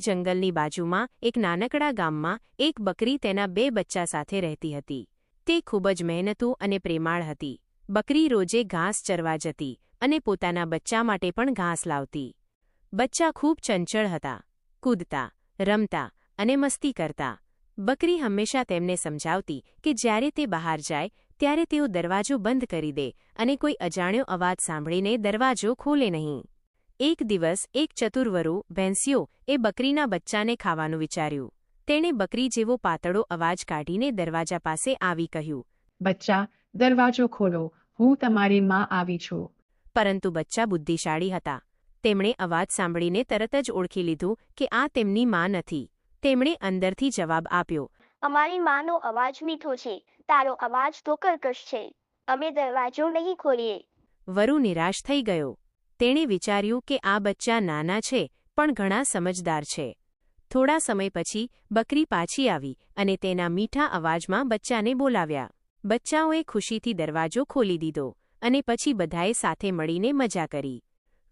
જંગલની બાજુમાં, એક નાનકડા ગામમાં, એક બકરી તેના બે બચ્ચા સાથે રહેતી હતી. તે ખૂબ જ મહેનતુ અને પ્રેમાળ હતી. બકરી રોજે ઘાસ ચરવા જતી અને પોતાના બચ્ચા માટે પણ ઘાસ લાવતી. બચ્ચા ખૂબ ચંચળ હતા, કૂદતા, રમતા અને મસ્તી કરતા. બકરી હંમેશા તેમને સમજાવતી કે જ્યારે તે બહાર જાય, ત્યારે તેઓ દરવાજો બંધ કરી દે અને કોઈ અજાણ્યો અવાજ સાંભળીને દરવાજો ખોલે નહીં. એક દિવસ એક ચતુર્વરો ભેંસ્યો એ બકરીના બચ્ચાને ખાવાનું વિચાર્યું. તેણે બકરી જેવો પાતળો અવાજ કાઢીને દરવાજા પાસે આવી કહ્યું બચ્ચા દરવાજો ખોલો. હું તમારી માં આવી છું. પરંતુ બચ્ચા બુદ્ધિશાળી હતા. તેમણે અવાજ સાંભળીને તરત જ ઓળખી લીધું કે આ તેમની માં નથી. તેમણે અંદરથી જવાબ આપ્યો અમારી માનો અવાજ મીઠો છે. તારો અવાજ તો કર્કશ છે. અમે દરવાજો નહીં ખોલીએ. વરુ નિરાશ થઈ ગયો. તેણે વિચાર્યું કે આ બચ્ચા નાના છે, પણ ઘણા સમજદાર છે. થોડા સમય પછી બકરી પાછી આવી અને તેના મીઠા અવાજમાં બચ્ચાને બોલાવ્યા. બચ્ચાઓએ ખુશીથી દરવાજો ખોલી દીધો અને પછી બધાએ સાથે મળીને મજા કરી.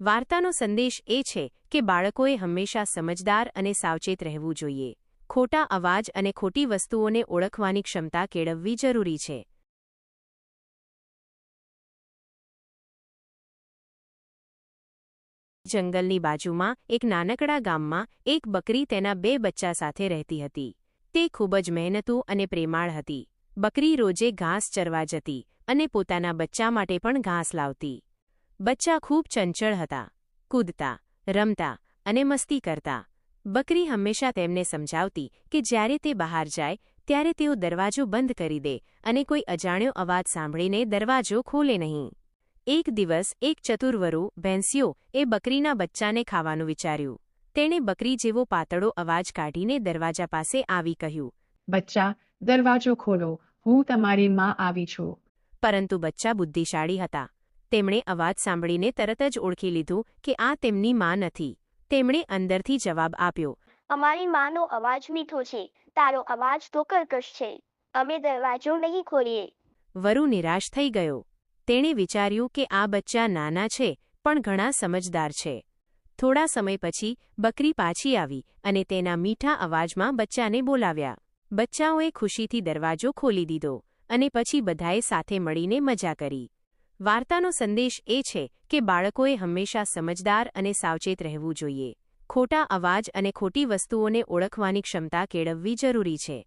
વાર્તાનો સંદેશ એ છે કે બાળકોએ હંમેશા સમજદાર અને સાવચેત રહેવું જોઈએ. ખોટા અવાજ અને ખોટી વસ્તુઓને ઓળખવાની ક્ષમતા કેળવવી જરૂરી છે. જંગલની બાજુમાં, એક નાનકડા ગામમાં, એક બકરી તેના બે બચ્ચા સાથે રહેતી હતી. તે ખૂબ જ મહેનતુ અને પ્રેમાળ હતી. બકરી રોજે ઘાસ ચરવા જતી અને પોતાના બચ્ચા માટે પણ ઘાસ લાવતી. બચ્ચા ખૂબ ચંચળ હતા, કૂદતા, રમતા અને મસ્તી કરતા. બકરી હંમેશા તેમને સમજાવતી કે જ્યારે તે બહાર જાય, ત્યારે તેઓ દરવાજો બંધ કરી દે અને કોઈ અજાણ્યો અવાજ સાંભળીને દરવાજો ખોલે નહીં. એક દિવસ એક ચતુર્વરુ ભેંસ્યો એ બકરીના બચ્ચાને ખાવાનું વિચાર્યું. તેણે બકરી જેવો પાતળો અવાજ કાઢીને દરવાજા પાસે આવી કહ્યું બચ્ચા દરવાજો ખોલો. હું તમારી માં આવી છું. પરંતુ બચ્ચા બુદ્ધિશાળી હતા. તેમણે અવાજ સાંભળીને તરત જ ઓળખી લીધું કે આ તેમની માં નથી. તેમણે અંદરથી જવાબ આપ્યો અમારી માનો અવાજ મીઠો છે. તારો અવાજ તો કર્કશ છે. અમે દરવાજો નહીં ખોલીએ. વરુ નિરાશ થઈ ગયો. તેણે વિચાર્યું કે આ બચ્ચા નાના છે, પણ ઘણા સમજદાર છે. થોડા સમય પછી બકરી પાછી આવી અને તેના મીઠા અવાજમાં બચ્ચાને બોલાવ્યા. બચ્ચાઓએ ખુશીથી દરવાજો ખોલી દીધો અને પછી બધાએ સાથે મળીને મજા કરી. વાર્તાનો સંદેશ એ છે કે બાળકોએ હંમેશા સમજદાર અને સાવચેત રહેવું જોઈએ. ખોટા અવાજ અને ખોટી વસ્તુઓને ઓળખવાની ક્ષમતા કેળવવી જરૂરી છે.